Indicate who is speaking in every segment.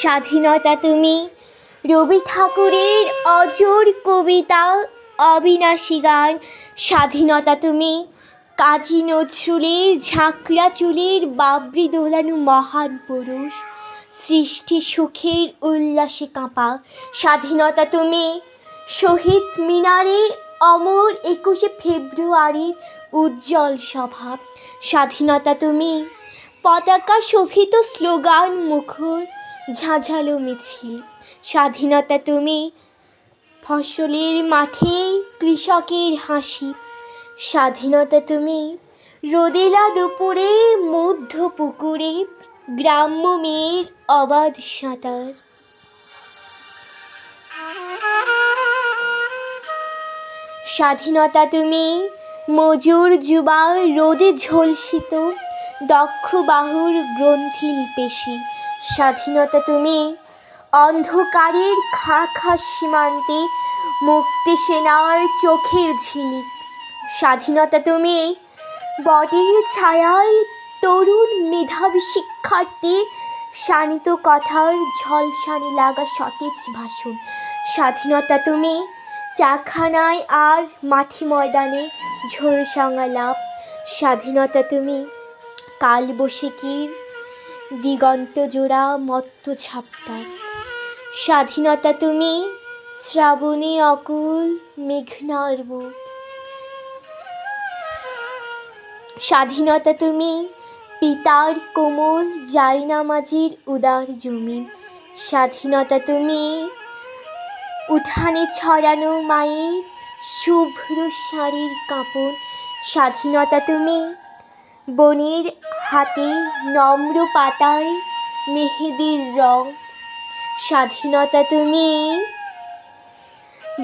Speaker 1: স্বাধীনতা তুমি। রবি ঠাকুরের অজর কবিতা, অবিনাশী গান, স্বাধীনতা তুমি। কাজী নজরুলের ঝাঁকড়া চুলের বাবরি দোলানো মহান পুরুষ, সৃষ্টি সুখের উল্লাসে কাঁপা স্বাধীনতা তুমি। শহীদ মিনারে অমর একুশে ফেব্রুয়ারির উজ্জ্বল স্বভাব স্বাধীনতা তুমি। পতাকা শোভিত স্লোগান মুখর ঝাঁঝালো মিছিল। স্বাধীনতা তুমি ফসলের মাঠে কৃষকের হাসি। স্বাধীনতা তুমি রোদেলা দুপুরে মধ্য পুকুরে গ্রাম্য মেয়ের অবাধ সাঁতার। স্বাধীনতা তুমি মজুর যুবার রোদে ঝলসিত দক্ষ বাহুর গ্রন্থিল পেশি। স্বাধীনতা তুমি। অন্ধকারের খা খা সীমান্তে মুক্তি সেনার চোখের ঝিলিক। স্বাধীনতা তুমি। বটের ছায়ায় তরুণ মেধাবী শিক্ষার্থীর শানিত কথার ঝলসানি লাগা সতেজ ভাষণ। স্বাধীনতা তুমি। চাখানায় আর মাঠে ময়দানে ঝোড়সাঙ্গা লাভ। স্বাধীনতা তুমি। কালবৈশাখীর দিগন্ত জোড়া মত্ত ঝাপটা স্বাধীনতা তুমি, শ্রাবণী অকুল মেঘনার বুক। স্বাধীনতা তুমি, পিতার কোমল জায়নামাজির উদার জমিন। স্বাধীনতা তুমি, উঠানে ছড়ানো মায়ের শুভ্র শাড়ির কাপড় স্বাধীনতা তুমি, বনের হাতে নম্র পাতায় মেহেদির রং। স্বাধীনতা তুমি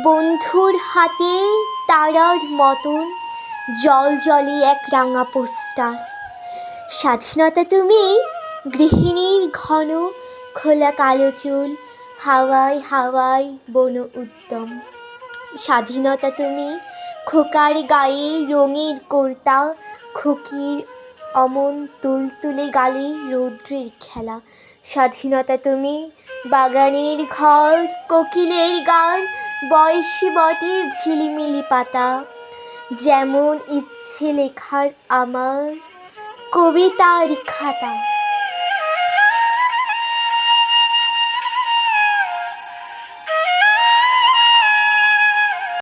Speaker 1: বন্ধুর হাতে তারার মতন, জল জলে এক রাঙা পোস্টার। স্বাধীনতা তুমি গৃহিণীর ঘন, খোলা কালো চুল, হাওয়ায় হাওয়ায় বন উদ্যম স্বাধীনতা তুমি খোকার গায়ে রঙের কর্তা, খুকির অমন তুলতুলে গালে রৌদ্রের খেলা। স্বাধীনতা তুমি, বাগানের ঘর, কোকিলের গান, বয়সী বটে ঝিলিমিলি পাতা। যেমন ইচ্ছে লেখার আমার কবিতার খাতা।